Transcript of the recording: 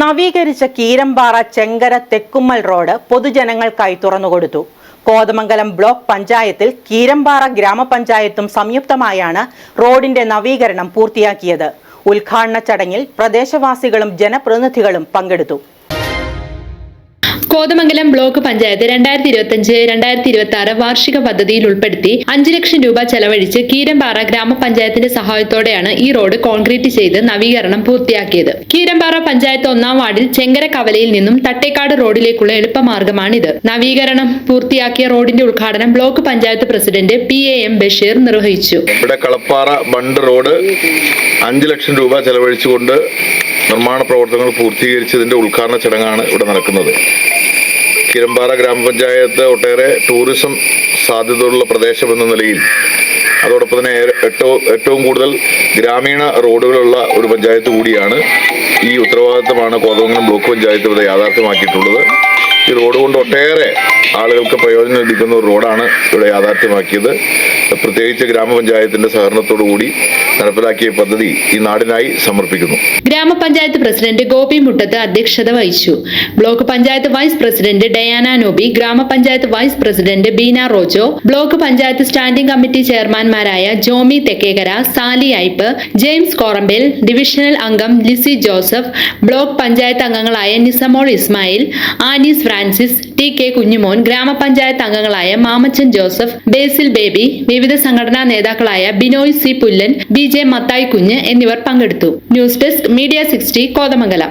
നവീകരിച്ച കീരമ്പാറ ചെങ്കര തെക്കുമ്മൽ റോഡ് പൊതുജനങ്ങൾക്കായി തുറന്നുകൊടുത്തു. കോതമംഗലം ബ്ലോക്ക് പഞ്ചായത്തിൽ കീരമ്പാറ ഗ്രാമപഞ്ചായത്തും സംയുക്തമായാണ് റോഡിന്റെ നവീകരണം പൂർത്തിയാക്കിയത്. ഉദ്ഘാടന ചടങ്ങിൽ പ്രദേശവാസികളും ജനപ്രതിനിധികളും പങ്കെടുത്തു. കോതമംഗലം ബ്ലോക്ക് പഞ്ചായത്ത് രണ്ടായിരത്തി ഇരുപത്തിയഞ്ച് രണ്ടായിരത്തി ഇരുപത്തി ആറ് വാർഷിക പദ്ധതിയിൽ ഉൾപ്പെടുത്തി അഞ്ച് ലക്ഷം രൂപ ചെലവഴിച്ച് കീരമ്പാറ ഗ്രാമപഞ്ചായത്തിന്റെ സഹായത്തോടെയാണ് ഈ റോഡ് കോൺക്രീറ്റ് ചെയ്ത് നവീകരണം പൂർത്തിയാക്കിയത്. കീരമ്പാറ പഞ്ചായത്ത് ഒന്നാം വാർഡിൽ ചെങ്കര കവലയിൽ നിന്നും തട്ടേക്കാട് റോഡിലേക്കുള്ള എളുപ്പമാർഗമാണിത്. നവീകരണം പൂർത്തിയാക്കിയ റോഡിന്റെ ഉദ്ഘാടനം block panchayat president P A M Basheer നിർവഹിച്ചു. ഇവിടെ കളപ്പാറ ബണ്ട് റോഡ് അഞ്ച് ലക്ഷം രൂപ ചെലവഴിച്ചുകൊണ്ട് നിർമ്മാണ പ്രവർത്തനങ്ങൾ പൂർത്തീകരിച്ചതിന്റെ ഉദ്ഘാടന ചടങ്ങാണ് ഇവിടെ നടക്കുന്നത്. കിരമ്പാറ ഗ്രാമപഞ്ചായത്ത് ഒട്ടേറെ ടൂറിസം സാധ്യതയുള്ള പ്രദേശം എന്ന നിലയിൽ അതോടൊപ്പം തന്നെ ഏറെ- ഏറ്റവും ഏറ്റവും കൂടുതൽ ഗ്രാമീണ റോഡുകളുള്ള ഒരു പഞ്ചായത്ത് കൂടിയാണ് ഈ ഉത്തരവാദിത്തമാണ് കോതമംഗലം ബ്ലോക്ക് പഞ്ചായത്ത് ഇവിടെ യാഥാർത്ഥ്യമാക്കിയിട്ടുള്ളത്. ഈ റോഡ് കൊണ്ട് ഒട്ടേറെ ആളുകൾക്ക് പ്രയോജനം ലഭിക്കുന്ന ഒരു റോഡാണ് ഇവിടെ യാഥാർത്ഥ്യമാക്കിയത്. പ്രത്യേകിച്ച് ഗ്രാമപഞ്ചായത്തിന്റെ സഹകരണത്തോടു കൂടി നടപ്പിലാക്കിയ പദ്ധതി ഈ നാടിനായി സമർപ്പിക്കുന്നു. ഗ്രാമപഞ്ചായത്ത് പ്രസിഡന്റ് ഗോപി മുട്ടത്ത് അധ്യക്ഷത വഹിച്ചു. Block panchayat vice president Diana Noby ഗ്രാമപഞ്ചായത്ത് vice president Beena Rojo block panchayat standing committee ചെയർമാൻമാരായ Jomy Thekkekara Sally Aipe James Korambel divisional അംഗം ലിസി ജോസഫ് ബ്ലോക്ക് പഞ്ചായത്ത് അംഗങ്ങളായ Nisamol Ismail Anees Francis T K Kunjumon ഗ്രാമപഞ്ചായത്ത് അംഗങ്ങളായ Mamachan Joseph Basil Baby വിവിധ സംഘടനാ നേതാക്കളായ Binoy C Pullan B J Mathai Kunju എന്നിവർ പങ്കെടുത്തു. News desk media sixty Kothamangalam.